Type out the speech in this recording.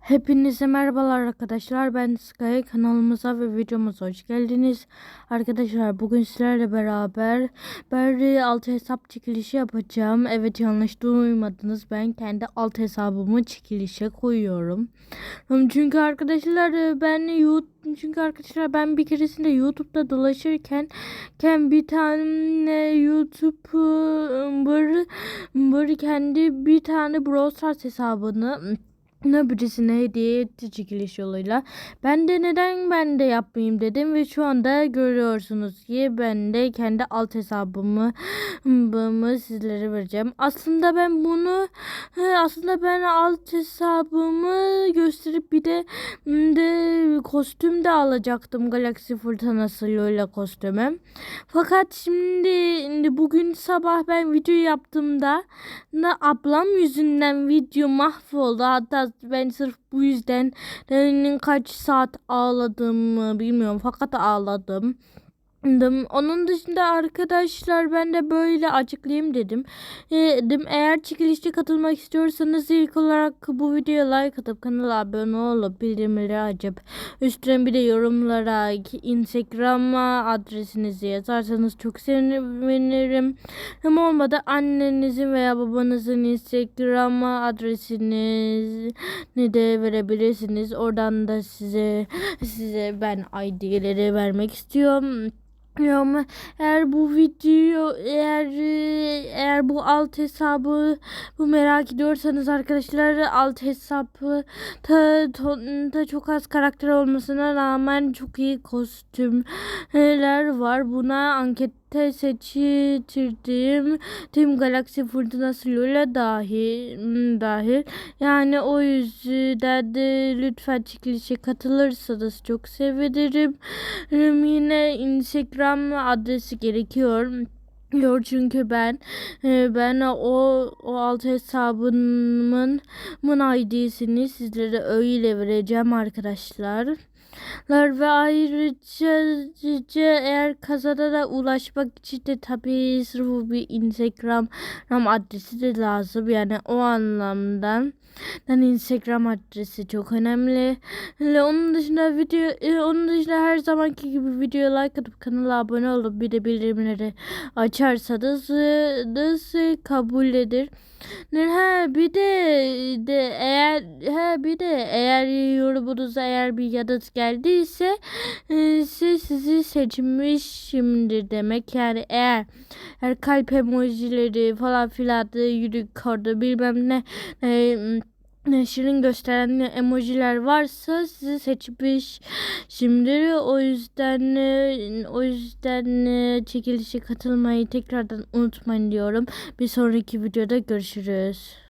Hepinize merhabalar arkadaşlar. Ben Sky kanalımıza ve videomuza hoş geldiniz. Arkadaşlar bugün sizlerle beraber Berry altı hesap çekilişi yapacağım. Evet yanlış duymadınız. Ben kendi alt hesabımı çekilişe koyuyorum. Çünkü arkadaşlar ben YouTube çünkü arkadaşlar ben bir keresinde YouTube'da dolaşırken ken bir tane YouTuber bir kendi bir tane Brawl Stars hesabını ne birisine hediye etti çekiliş yoluyla. Ben de neden ben de yapmayayım dedim ve şu anda görüyorsunuz ki ben de kendi alt hesabımı bunu sizlere vereceğim. Aslında ben bunu aslında ben alt hesabımı gösterip bir de de kostüm de alacaktım Galaxy Fırtınası Lola kostümü. Fakat şimdi, şimdi bugün sabah ben video yaptığımda ablam yüzünden video mahvoldu. Hatta ben sırf bu yüzden kaç saat ağladığımı bilmiyorum fakat ağladım. Onun dışında arkadaşlar ben de böyle açıklayayım dedim. E, dedim eğer çekilişe katılmak istiyorsanız ilk olarak bu videoya like atıp kanala abone olup bildirimleri açıp üstüne bir de yorumlara Instagram'a adresinizi yazarsanız çok sevinirim. Hem olmadı annenizin veya babanızın Instagram'a adresini de verebilirsiniz. Oradan da size size ben ID'leri vermek istiyorum. Ama eğer bu video eğer eğer bu alt hesabı bu merak ediyorsanız arkadaşlar alt hesabı da, da çok az karakter olmasına rağmen çok iyi kostümler var. Buna anket te seçtirdiğim tüm galaksi fırtınası Lula dahil, dahil. Yani o yüzden de lütfen çekilişe katılırsanız çok sevinirim. Yine Instagram adresi gerekiyor. Yok çünkü ben ben o o alt hesabımın mın ID'sini sizlere öyle vereceğim arkadaşlar ve ayrıca eğer kazanana ulaşmak için de tabii sırf bir Instagram adresi de lazım. Yani o anlamdan yani Instagram adresi çok önemli. Onun dışında video e, onun dışında her zamanki gibi videoya like atıp kanala abone olup bir de bildirimleri açarsanız nasıl kabul edir. Ha bir de, de eğer ha bir de eğer yorumunuzda eğer bir yanıt geldiyse e, siz sizi seçmişimdir demek. Yani eğer eğer kalp emojileri falan filan da yürük kardı bilmem ne e, şirin gösteren emojiler varsa sizi seçmiş şimdi o yüzden o yüzden çekilişe katılmayı tekrardan unutmayın diyorum. Bir sonraki videoda görüşürüz.